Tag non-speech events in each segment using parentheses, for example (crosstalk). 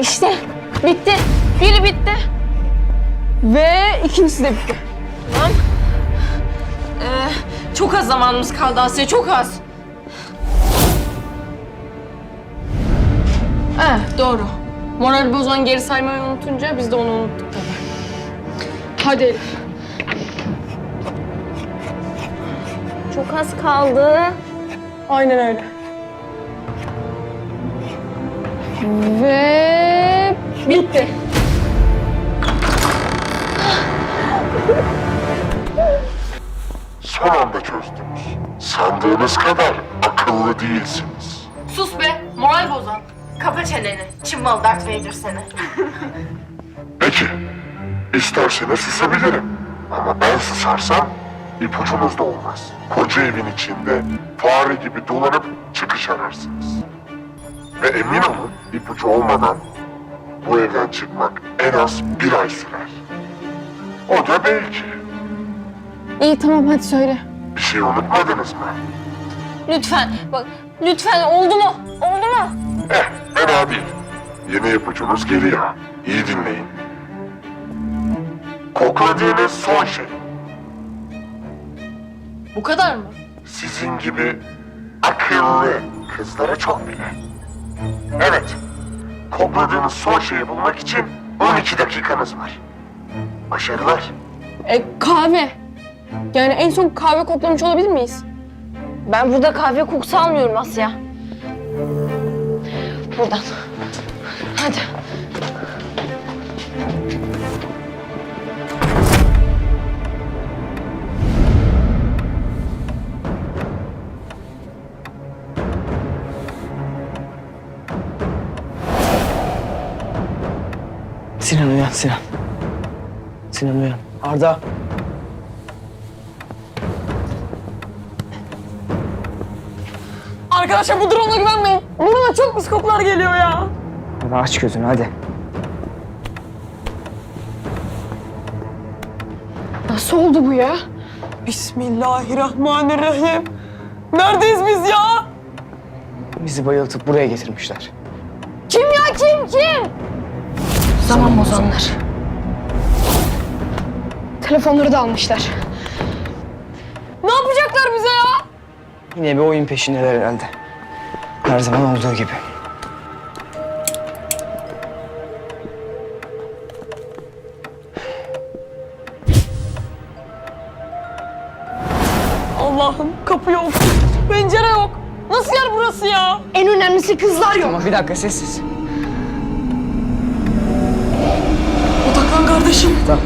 İşte bitti. Biri bitti. Ve ikincisi de bitti. Tamam. Ee, çok az zamanımız kaldı Asya, çok az. Eh, doğru. Moral bozan geri saymayı unutunca biz de onu unuttuk tabii. Hadi Elif. Çok az kaldı. Aynen öyle. Ve bitti. Son anda çözdünüz. Sandığınız kadar akıllı değilsiniz. Sus be, moral bozan. Kapa çeneni. Çin malı Darth Vader seni. Peki, isterseniz susabilirim. Ama ben susarsam ipucunuz da olmaz. Koca evin içinde fare gibi dolanıp çıkış ararsınız. Ve emin olun ipucu olmadan bu evden çıkmak en az bir ay sürer. O da belki. İyi tamam hadi söyle. Bir şey unutmadınız mı? Lütfen bak lütfen oldu mu? Oldu mu? Eh, fena değil. Yeni ipucunuz geliyor. İyi dinleyin. Kokladığınız son şey. Bu kadar mı? Sizin gibi akıllı kızlara çok bile. Evet, kokladığınız son şeyi bulmak için 12 dakikanız var. Başarılar. E kahve. Yani en son kahve koklamış olabilir miyiz? Ben burada kahve kokusu almıyorum Asya. Buradan. Hadi. Sinan. Sinan uyan. Arda. Arkadaşlar bu drone'a güvenmeyin. Burnuma çok pis kokular geliyor ya. Hadi aç gözünü hadi. Nasıl oldu bu ya? Bismillahirrahmanirrahim. Neredeyiz biz ya? Bizi bayıltıp buraya getirmişler. Kim ya kim kim? Zaman bozanlar. Telefonları da almışlar. Ne yapacaklar bize ya? Yine bir oyun peşindeler herhalde. Her zaman olduğu gibi. Allah'ım kapı yok. Pencere yok. Nasıl yer burası ya? En önemlisi kızlar yok. Tamam bir dakika sessiz. Tamam.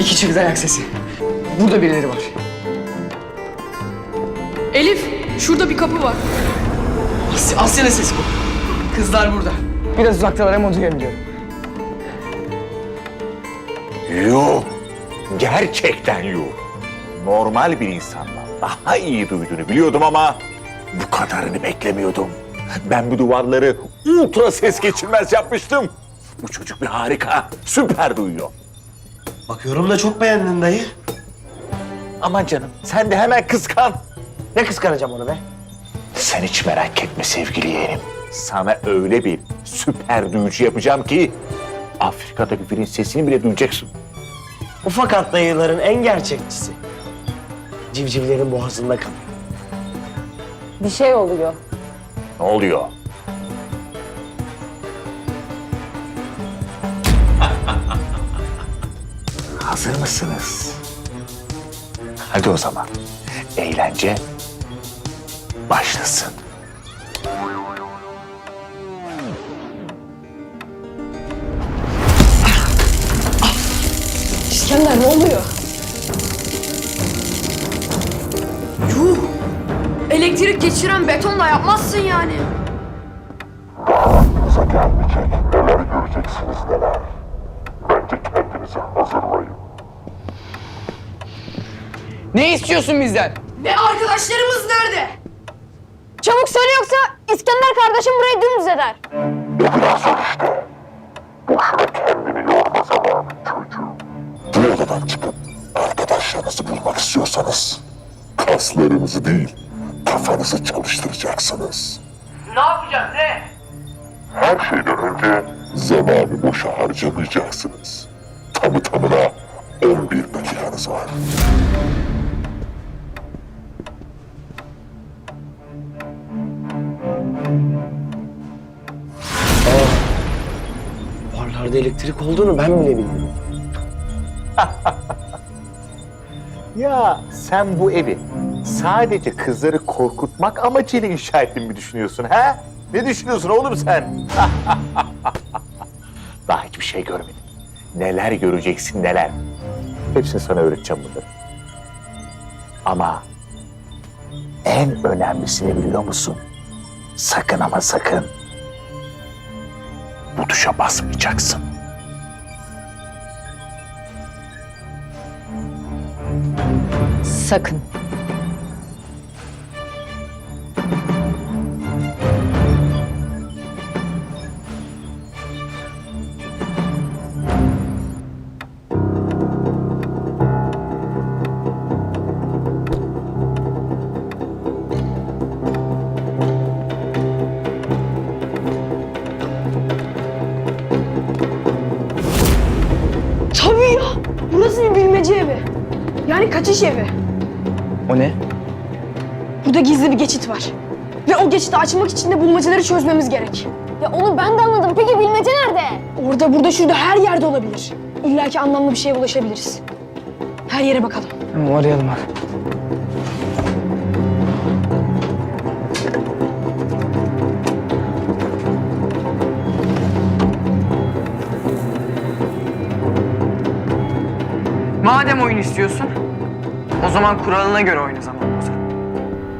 İki çift ayak sesi. Burada birileri var. Elif, şurada bir kapı var. Asya, Asya'nın sesi bu. Kızlar burada. Biraz uzaktalar ama duyabiliyorum. Yuh. Gerçekten yuh. Normal bir insandan daha iyi duyduğunu biliyordum ama bu kadarını beklemiyordum. Ben bu duvarları ultra ses geçirmez yapmıştım. Bu çocuk bir harika, süper duyuyor. Bakıyorum da çok beğendin dayı. Aman canım sen de hemen kıskan. Ne kıskanacağım onu be? Sen hiç merak etme sevgili yeğenim. Sana öyle bir süper duyucu yapacağım ki Afrika'daki filin sesini bile duyacaksın. Ufak at dayıların en gerçekçisi. Civcivlerin boğazında kalıyor. Bir şey oluyor. Ne oluyor? (laughs) Hazır mısınız? Hadi o zaman. Eğlence başlasın. İskender ne oluyor? Elektrik geçiren betonla yapmazsın yani. Aklınıza gelmeyecek neler göreceksiniz neler. Bence kendinizi hazırlayın. Ne istiyorsun bizden? Ve arkadaşlarımız nerede? Çabuk söyle yoksa İskender kardeşim burayı dümdüz eder. O biraz zor işte. Boşuna kendini yorma zamanı çocuğum. Bu odadan çıkıp arkadaşlarınızı bulmak istiyorsanız kaslarınızı değil, kafanızı çalıştıracaksınız. Ne yapacağız ne? Her şeyden önce zamanı boşa harcamayacaksınız. Tamı tamına 11 dakikanız var. Barlarda elektrik olduğunu ben bile bilmiyorum. (laughs) Ya sen bu evi sadece kızları korkutmak amacıyla inşa ettiğini mi düşünüyorsun ha? Ne düşünüyorsun oğlum sen? (laughs) Daha hiçbir şey görmedim. Neler göreceksin neler. Hepsini sana öğreteceğim bunları. Ama en önemlisini biliyor musun? Sakın ama sakın bu tuşa basmayacaksın. Sakın. Burası bir bilmece evi. Yani kaçış evi. O ne? Burada gizli bir geçit var. Ve o geçiti açmak için de bulmacaları çözmemiz gerek. Ya onu ben de anladım. Peki bilmece nerede? Orada, burada, şurada her yerde olabilir. İlla ki anlamlı bir şeye ulaşabiliriz. Her yere bakalım. Tamam arayalım bak. Madem oyun istiyorsun, o zaman kuralına göre oyna zaman bozan.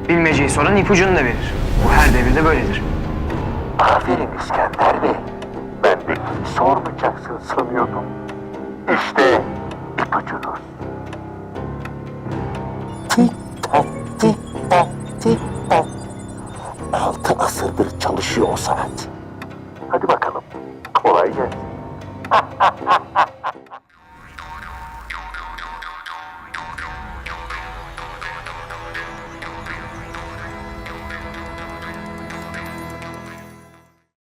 Bilmeceyi soran ipucunu da verir. Bu her devirde böyledir. Aferin İskender Bey. Ben de sormayacaksın sanıyordum. İşte ipucunuz. Tik tak tik tak tik tak. Altı asırdır çalışıyor o saat. Hadi bakalım. Kolay gelsin. (laughs)